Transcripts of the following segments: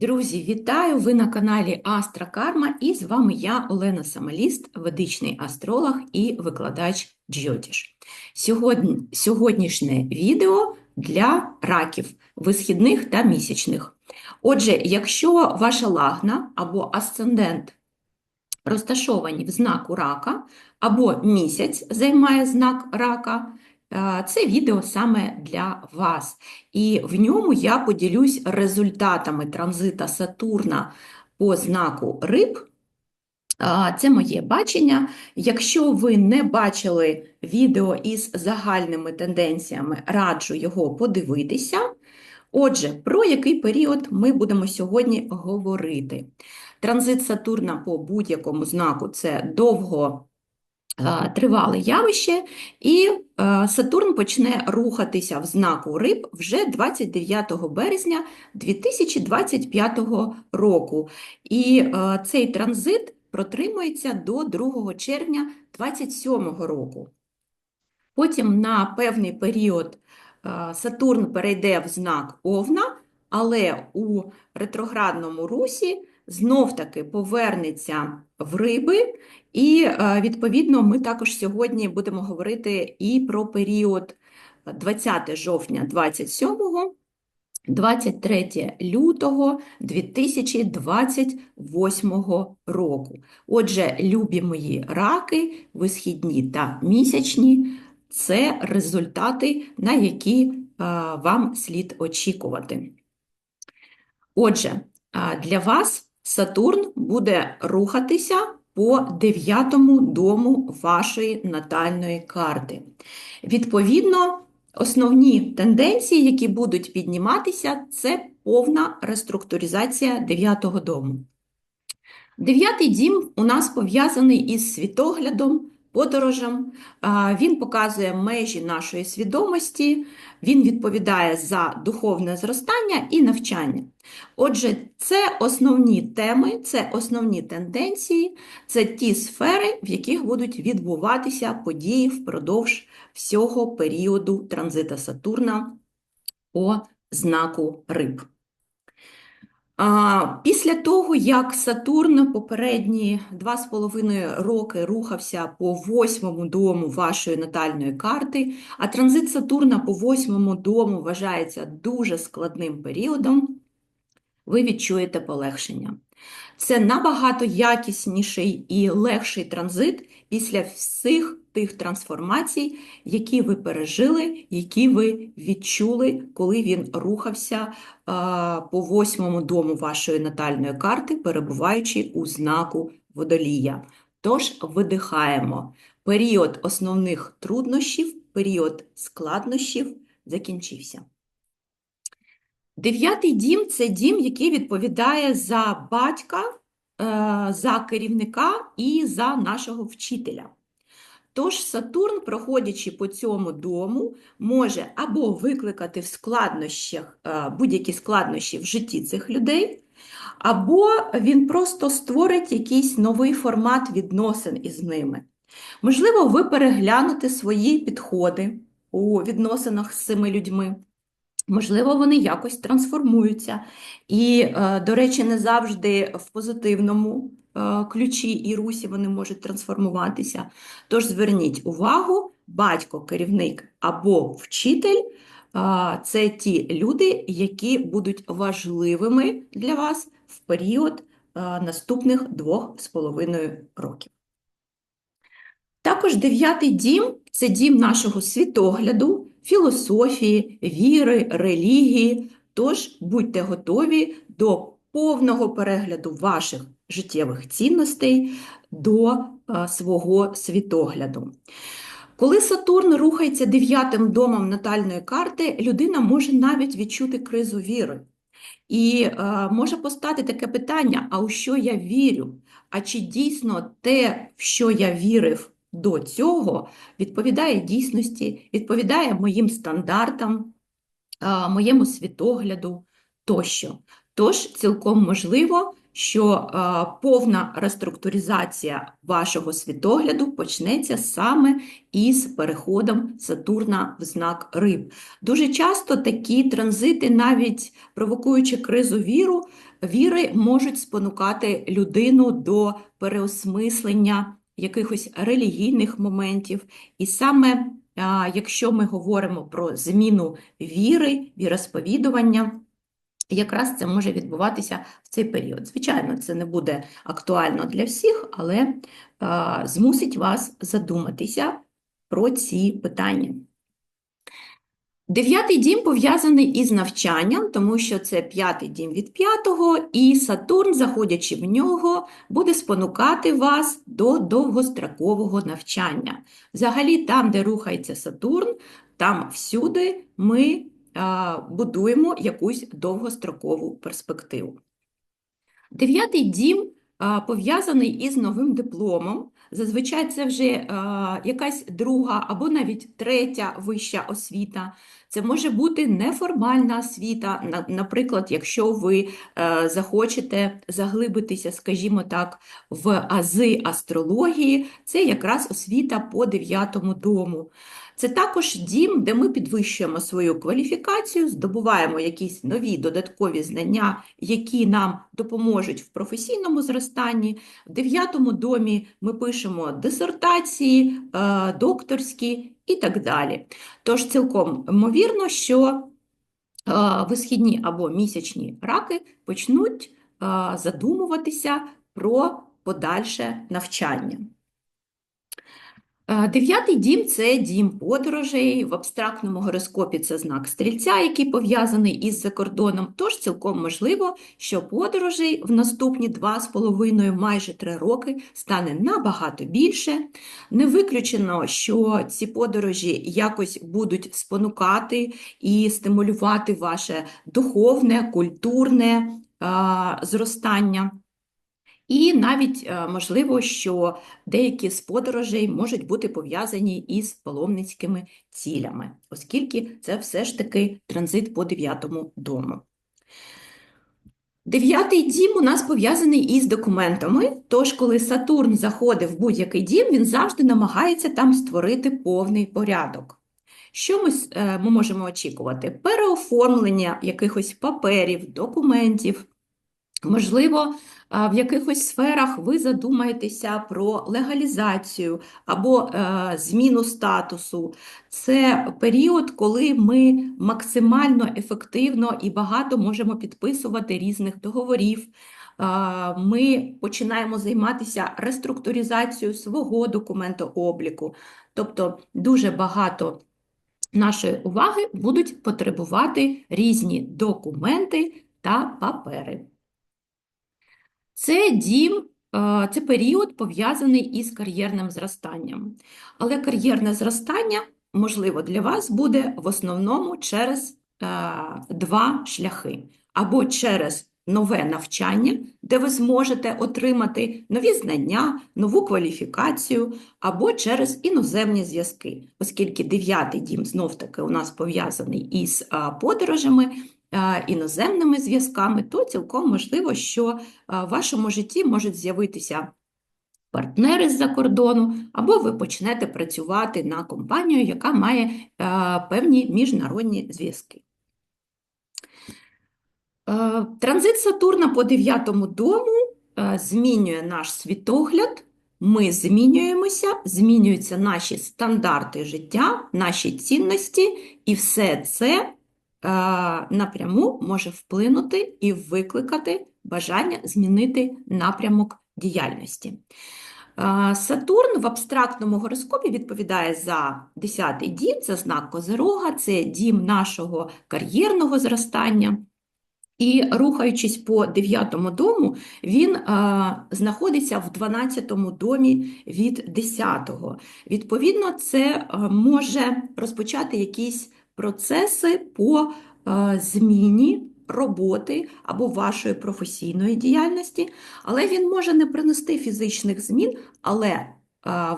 Друзі, вітаю! Ви на каналі Астра Карма і з вами я, Олена Самаліст, ведичний астролог і викладач Джйотіш. Сьогодні, сьогоднішнє відео для раків висхідних та місячних. Отже, якщо ваша лагна або асцендент розташовані в знаку рака, або місяць займає знак рака, це відео саме для вас. І в ньому я поділюсь результатами транзита Сатурна по знаку риб. Це моє бачення. Якщо ви не бачили відео із загальними тенденціями, раджу його подивитися. Отже, про який період ми будемо сьогодні говорити? Транзит Сатурна по будь-якому знаку це довго е, тривале явище, і е, Сатурн почне рухатися в знаку риб вже 29 березня 2025 року. І е, цей транзит протримується до 2 червня 2027 року. Потім на певний період е, Сатурн перейде в знак Овна, але у ретроградному русі знов-таки повернеться в риби, і, е, відповідно, ми також сьогодні будемо говорити і про період 20 жовтня 27 23 лютого 2028 року. Отже, любі мої раки, висхідні та місячні це результати, на які е, вам слід очікувати. Отже, е, для вас Сатурн буде рухатися по дев'ятому дому вашої натальної карти. Відповідно, основні тенденції, які будуть підніматися, це повна реструктуризація дев'ятого дому. Дев'ятий дім у нас пов'язаний із світоглядом, подорожем. А, Він показує межі нашої свідомості, він відповідає за духовне зростання і навчання. Отже, це основні теми, це основні тенденції, це ті сфери, в яких будуть відбуватися події впродовж всього періоду транзита Сатурна по знаку риб. Після того, як Сатурн попередні два з половиною роки рухався по восьмому дому вашої натальної карти, а транзит Сатурна по восьмому дому вважається дуже складним періодом, ви відчуєте полегшення. Це набагато якісніший і легший транзит після всіх тих трансформацій, які ви пережили, які ви відчули, коли він рухався по восьмому дому вашої натальної карти, перебуваючи у знаку водолія. Тож видихаємо. Період основних труднощів, період складнощів закінчився. Дев'ятий дім це дім, який відповідає за батька, е, за керівника і за нашого вчителя. Тож Сатурн, проходячи по цьому дому, може або викликати в складнощах е, будь-які складнощі в житті цих людей, або він просто створить якийсь новий формат відносин із ними. Можливо, ви переглянете свої підходи у відносинах з цими людьми. Можливо, вони якось трансформуються. І, е, до речі, не завжди в позитивному ключі і русі вони можуть трансформуватися. Тож зверніть увагу, батько, керівник або вчитель е, це ті люди, які будуть важливими для вас в період наступних двох з половиною років. Також дев'ятий дім це дім нашого світогляду філософії, віри, релігії. Тож будьте готові до повного перегляду ваших життєвих цінностей, до свого світогляду. Коли Сатурн рухається дев'ятим домом натальної карти, людина може навіть відчути кризу віри. І е, може постати таке питання: а у що я вірю? А чи дійсно те, в що я вірив до цього відповідає дійсності, відповідає моїм стандартам, моєму світогляду тощо. Тож, цілком можливо, що е, повна реструктуризація вашого світогляду почнеться саме із переходом Сатурна в знак риб. Дуже часто такі транзити, навіть провокуючи кризу віру, віри, можуть спонукати людину до переосмислення якихось релігійних моментів. І саме а, якщо ми говоримо про зміну віри, віросповідування, якраз це може відбуватися в цей період. Звичайно, це не буде актуально для всіх, але а, змусить вас задуматися про ці питання. Дев'ятий дім пов'язаний із навчанням, тому що це п'ятий дім від п'ятого, і Сатурн, заходячи в нього, буде спонукати вас до довгострокового навчання. Взагалі, там, де рухається Сатурн, там всюди ми будуємо якусь довгострокову перспективу. Дев'ятий дім пов'язаний із новим дипломом. Зазвичай це вже якась друга або навіть третя вища освіта. Це може бути неформальна освіта, наприклад, якщо ви е, захочете заглибитися, скажімо так, в ази астрології, це якраз освіта по дев'ятому дому. Це також дім, де ми підвищуємо свою кваліфікацію, здобуваємо якісь нові додаткові знання, які нам допоможуть в професійному зростанні. В дев'ятому домі ми пишемо дисертації, е, докторські і так далі. Тож цілком ймовірно, що е, висхідні або місячні раки почнуть е, задумуватися про подальше навчання. Е, Дев'ятий дім це дім подорожей. В абстрактному гороскопі це знак стрільця, який пов'язаний із закордоном. Тож цілком можливо, що подорожей в наступні два з половиною, майже три роки стане набагато більше. Не виключено, що ці подорожі якось будуть спонукати і стимулювати ваше духовне, культурне а, зростання. І навіть е, можливо, що деякі з подорожей можуть бути пов'язані із паломницькими цілями, оскільки це все ж таки транзит по дев'ятому дому. Дев'ятий дім у нас пов'язаний із документами, тож коли Сатурн заходить в будь-який дім, він завжди намагається там створити повний порядок. Що ми, е, ми можемо очікувати? Переоформлення якихось паперів, документів, Можливо, в якихось сферах ви задумаєтеся про легалізацію або е, зміну статусу. Це період, коли ми максимально ефективно і багато можемо підписувати різних договорів. Ми починаємо займатися реструктуризацією свого документообліку. Тобто дуже багато нашої уваги будуть потребувати різні документи та папери. Це дім, е, це період пов'язаний із кар'єрним зростанням. Але кар'єрне зростання, можливо, для вас буде в основному через е, два шляхи. Або через нове навчання, де ви зможете отримати нові знання, нову кваліфікацію, або через іноземні зв'язки, оскільки дев'ятий дім знов-таки у нас пов'язаний із подорожами, а, іноземними зв'язками, то цілком можливо, що в вашому житті можуть з'явитися партнери з-за кордону, або ви почнете працювати на компанію, яка має певні міжнародні зв'язки. Е, Транзит Сатурна по дев'ятому дому е, змінює наш світогляд, ми змінюємося, змінюються наші стандарти життя, наші цінності, і все це е, напряму може вплинути і викликати бажання змінити напрямок діяльності. Е, Сатурн в абстрактному гороскопі відповідає за 10-й дім, це знак Козирога, це дім нашого кар'єрного зростання. І рухаючись по дев'ятому дому, він а, знаходиться в 12-му домі від 10-го. Відповідно, це може розпочати якісь процеси по зміні роботи або вашої професійної діяльності, але він може не принести фізичних змін, але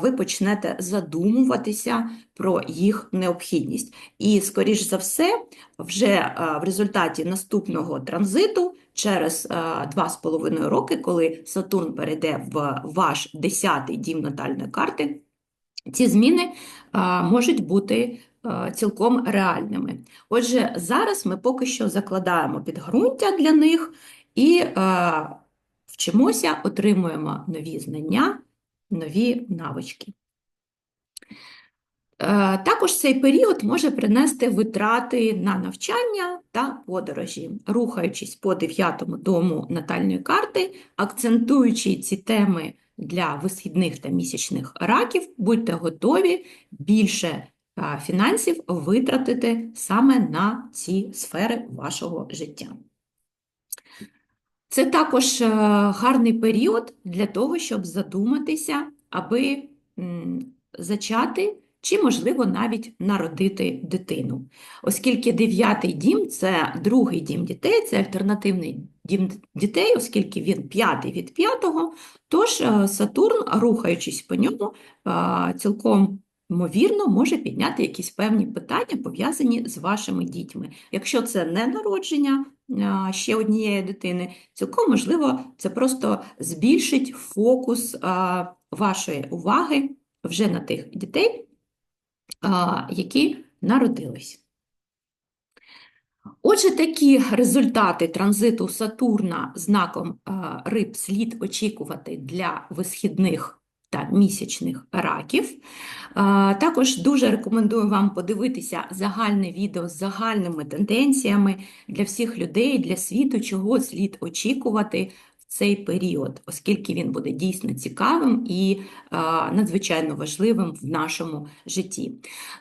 ви почнете задумуватися про їх необхідність. І, скоріш за все, вже в результаті наступного транзиту, через а, два з половиною роки, коли Сатурн перейде в ваш 10-й дім натальної карти, ці зміни можуть бути цілком реальними. Отже, зараз ми поки що закладаємо підґрунтя для них і а, вчимося, отримуємо нові знання, нові навички. Е, Також цей період може принести витрати на навчання та подорожі, рухаючись по дев'ятому дому натальної карти, акцентуючи ці теми для висхідних та місячних раків, будьте готові більше е, фінансів витратити саме на ці сфери вашого життя. Це також е, гарний період для того, щоб задуматися, аби зачати чи, можливо, навіть народити дитину. Оскільки дев'ятий дім – це другий дім дітей, це альтернативний дім дітей, оскільки він п'ятий від п'ятого, тож е, Сатурн, рухаючись по ньому, е, цілком ймовірно може підняти якісь певні питання, пов'язані з вашими дітьми. Якщо це не народження ще однієї дитини, цілком можливо, це просто збільшить фокус вашої уваги вже на тих дітей, які народились. Отже, такі результати транзиту Сатурна знаком риб слід очікувати для висхідних та місячних раків. Також дуже рекомендую вам подивитися загальне відео з загальними тенденціями для всіх людей, для світу, чого слід очікувати цей період, оскільки він буде дійсно цікавим і а, надзвичайно важливим в нашому житті.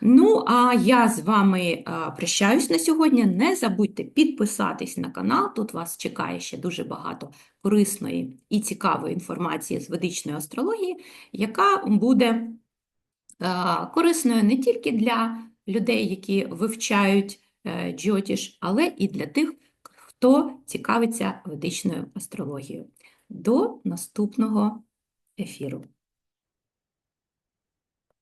Ну, а я з вами а, прощаюсь на сьогодні. Не забудьте підписатись на канал, тут вас чекає ще дуже багато корисної і цікавої інформації з ведичної астрології, яка буде а, корисною не тільки для людей, які вивчають е, джотіш, але і для тих, хто цікавиться ведичною астрологією. До наступного ефіру.